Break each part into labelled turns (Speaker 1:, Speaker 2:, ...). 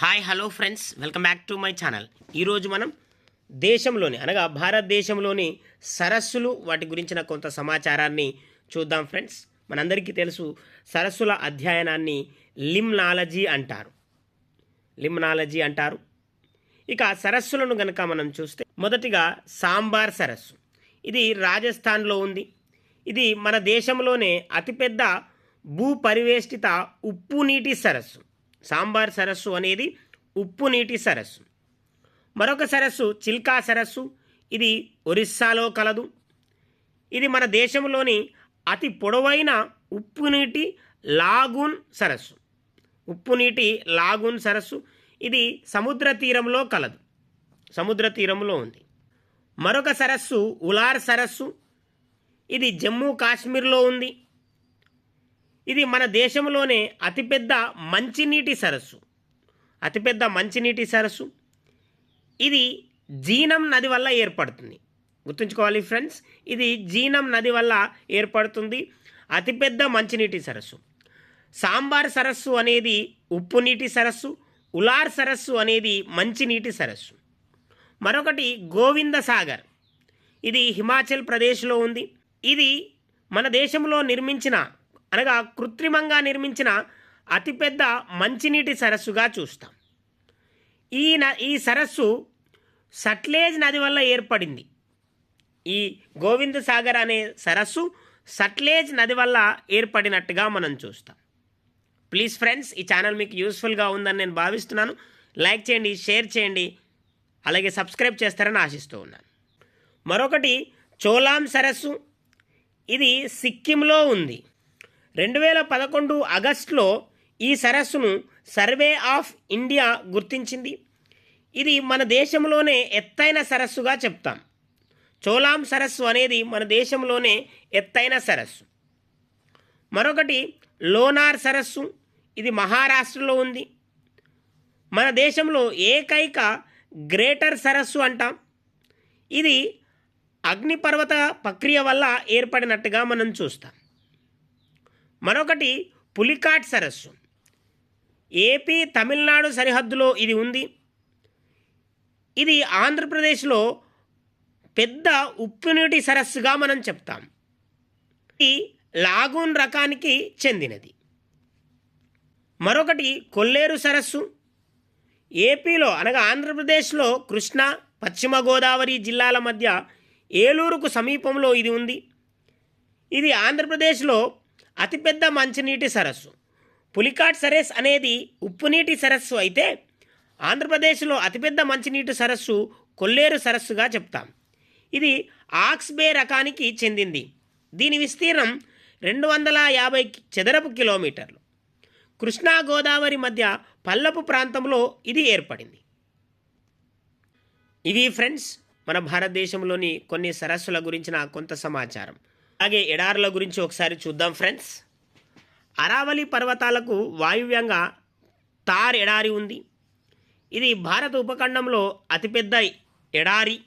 Speaker 1: Hi hello friends. Welcome back to my channel. ఈరోజు మనం దేశంలోని అనగా భారతదేశంలోని సరస్సులు వాటి గురించిన కొంత సమాచారాన్ని చూద్దాం ఫ్రెండ్స్. మనందరికీ తెలుసు సరస్సుల అధ్యయనాన్ని లిమ్నాలజీ అంటారు. లిమ్నాలజీ అంటారు. ఇక సరస్సులను గనక మనం చూస్తే మొదటిగా సాంబార్ సరస్సు. ఇది రాజస్థాన్లో ఉంది. ఇది మన దేశంలోనే అతిపెద్ద భూ పరివేష్టిత ఉప్పు నీటి సరస్సు. సాంబార్ సరస్సు అనేది ఉప్పు నీటి సరస్సు. మరొక సరస్సు చిల్కా సరస్సు. ఇది ఒరిస్సాలో కలదు. ఇది మన దేశంలోని అతి పొడవైన ఉప్పు నీటి లాగూన్ సరస్సు. ఉప్పు నీటి లాగూన్ సరస్సు. ఇది సముద్ర తీరంలో కలదు. సముద్ర తీరంలో ఉంది. మరొక సరస్సు ఉలార్ సరస్సు. ఇది జమ్మూ కాశ్మీర్లో ఉంది. ఇది మన దేశంలోనే అతిపెద్ద మంచినీటి సరస్సు. అతిపెద్ద మంచినీటి సరస్సు. ఇది జీనం నది వల్ల ఏర్పడుతుంది. గుర్తుంచుకోవాలి ఫ్రెండ్స్ ఇది జీనం నది వల్ల ఏర్పడుతుంది అతిపెద్ద మంచినీటి సరస్సు. సాంబార్ సరస్సు అనేది ఉప్పు నీటి సరస్సు ఉలార్ సరస్సు అనేది మంచినీటి సరస్సు. మరొకటి గోవింద సాగర్. ఇది హిమాచల్ ప్రదేశ్లో ఉంది. ఇది మన దేశంలో నిర్మించిన అనగా కృత్రిమంగా నిర్మించిన అతిపెద్ద మంచినీటి సరస్సుగా చూస్తాం. ఈ న ఈ సరస్సు సట్లేజ్ నది వల్ల ఏర్పడింది. ఈ గోవింద సాగర్ అనే సరస్సు సట్లేజ్ నది వల్ల ఏర్పడినట్టుగా మనం చూస్తాం. ప్లీజ్ ఫ్రెండ్స్ ఈ ఛానల్ మీకు యూస్ఫుల్గా ఉందని నేను భావిస్తున్నాను. లైక్ చేయండి షేర్ చేయండి అలాగే సబ్స్క్రైబ్ చేస్తారని ఆశిస్తూ ఉన్నాను. మరొకటి చోలాం సరస్సు. ఇది సిక్కింలో ఉంది. రెండు వేల పదకొండు ఆగస్టులో ఈ సరస్సును సర్వే ఆఫ్ ఇండియా గుర్తించింది. ఇది మన దేశంలోనే ఎత్తైన సరస్సుగా చెప్తాం. చోలాం సరస్సు అనేది మన దేశంలోనే ఎత్తైన సరస్సు. మరొకటి లోనార్ సరస్సు. ఇది మహారాష్ట్రలో ఉంది. మన దేశంలో ఏకైక గ్రేటర్ సరస్సు అంటాం. ఇది అగ్నిపర్వత ప్రక్రియ వల్ల ఏర్పడినట్టుగా మనం చూస్తాం. మరొకటి పులికాట్ సరస్సు. ఏపీ తమిళనాడు సరిహద్దులో ఇది ఉంది. ఇది ఆంధ్రప్రదేశ్లో పెద్ద ఉప్పునీటి సరస్సుగా మనం చెప్తాం. ఇది లాగూన్ రకానికి చెందినది. మరొకటి కొల్లేరు సరస్సు. ఏపీలో అనగా ఆంధ్రప్రదేశ్లో కృష్ణా పశ్చిమ గోదావరి జిల్లాల మధ్య ఏలూరుకు సమీపంలో ఇది ఉంది. ఇది ఆంధ్రప్రదేశ్లో అతిపెద్ద మంచినీటి సరస్సు. పులికాట్ సరస్ అనేది ఉప్పునీటి సరస్సు అయితే ఆంధ్రప్రదేశ్లో అతిపెద్ద మంచినీటి సరస్సు కొల్లేరు సరస్సుగా చెప్తాం. ఇది ఆక్స్బే రకానికి చెందింది. దీని విస్తీర్ణం రెండు వందల యాభై చదరపు కిలోమీటర్లు. కృష్ణా గోదావరి మధ్య పల్లపు ప్రాంతంలో ఇది ఏర్పడింది. ఇవి ఫ్రెండ్స్ మన భారతదేశంలోని కొన్ని సరస్సుల గురించిన కొంత సమాచారం. అలాగే ఎడారుల గురించి ఒకసారి చూద్దాం ఫ్రెండ్స్. అరావలి పర్వతాలకు వాయువ్యంగా తార్ ఎడారి ఉంది. ఇది భారత ఉపఖండంలో అతిపెద్ద ఎడారి.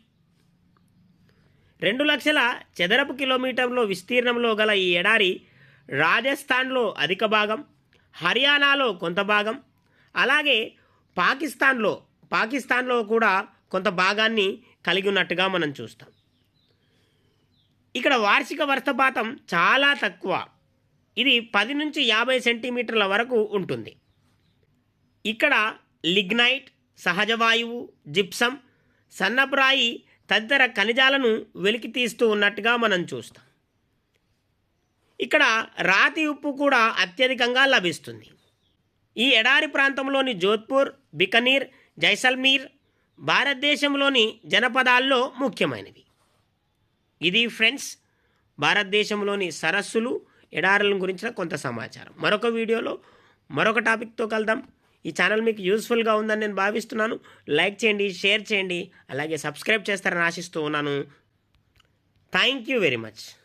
Speaker 1: రెండు లక్షల చదరపు కిలోమీటర్ల విస్తీర్ణంలో గల ఈ ఎడారి రాజస్థాన్లో అధిక భాగం హర్యానాలో కొంత భాగం అలాగే పాకిస్తాన్లో పాకిస్తాన్లో కూడా కొంత భాగాన్ని కలిగి ఉన్నట్టుగా మనం చూస్తాం. ఇక్కడ వార్షిక వర్షపాతం చాలా తక్కువ. ఇది పది నుంచి యాభై సెంటీమీటర్ల వరకు ఉంటుంది. ఇక్కడ లిగ్నైట్ సహజ వాయువు జిప్సం సన్నప్రాయి తదితర ఖనిజాలను వెలికి తీస్తూ ఉన్నట్టుగా మనం చూస్తాం. ఇక్కడ రాతి ఉప్పు కూడా అత్యధికంగా లభిస్తుంది. ఈ ఎడారి ప్రాంతంలోని జోధ్పూర్ బికనీర్ జైసల్మీర్ భారతదేశంలోని జనపదాల్లో ముఖ్యమైనవి. ఇది ఫ్రెండ్స్ భారతదేశంలోని సరస్సులు ఎడారుల గురించిన కొంత సమాచారం. మరొక వీడియోలో మరొక టాపిక్తో కలుద్దాం. ఈ ఛానల్ మీకు యూస్ఫుల్గా ఉందని నేను భావిస్తున్నాను. లైక్ చేయండి షేర్ చేయండి అలాగే సబ్స్క్రైబ్ చేస్తారని ఆశిస్తూ ఉన్నాను. Thank you very much.